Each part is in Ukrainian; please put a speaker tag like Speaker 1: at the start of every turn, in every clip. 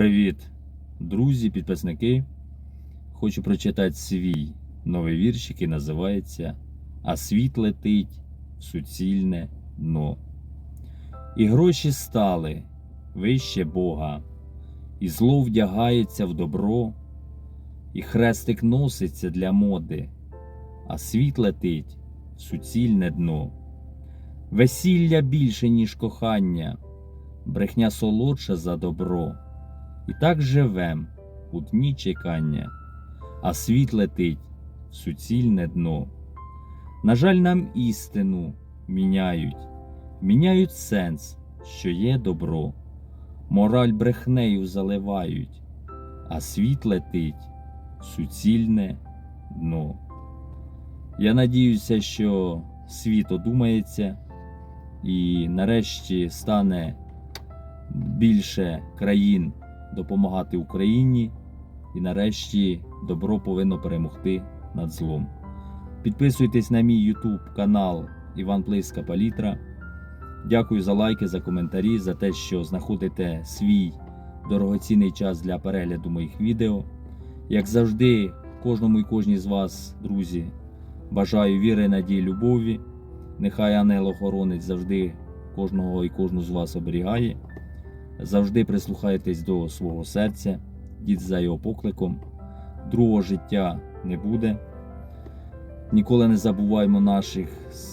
Speaker 1: Привіт, друзі, підписники. Хочу прочитати свій новий вірш, який називається А світ летить в суцільне дно. І гроші стали вище Бога, і зло вдягається в добро, і хрестик носиться для моди, а світ летить в суцільне дно. Весілля більше, ніж кохання, брехня солодша за добро. І так живем у дні чекання, а світ летить в суцільне дно. На жаль, нам істину міняють, міняють сенс, що є добро, мораль брехнею заливають, а світ летить в суцільне дно. Я надіюся, що світ одумається і нарешті стане більше країн допомагати Україні, і нарешті добро повинно перемогти над злом. Підписуйтесь на мій YouTube канал Іван Плиска Палітра. Дякую за лайки, за коментарі, за те, що знаходите свій дорогоцінний час для перегляду моїх відео. Як завжди, кожному і кожній з вас, друзі, бажаю віри, надії, любові. Нехай ангел-охоронець завжди кожного і кожну з вас оберігає. Завжди прислухайтесь до свого серця, дід за його покликом. Другого життя не буде. Ніколи не забуваємо наших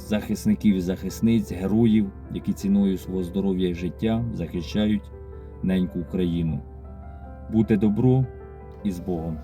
Speaker 1: захисників і захисниць, героїв, які ціною свого здоров'я і життя захищають неньку Україну. Будьте добро і з Богом!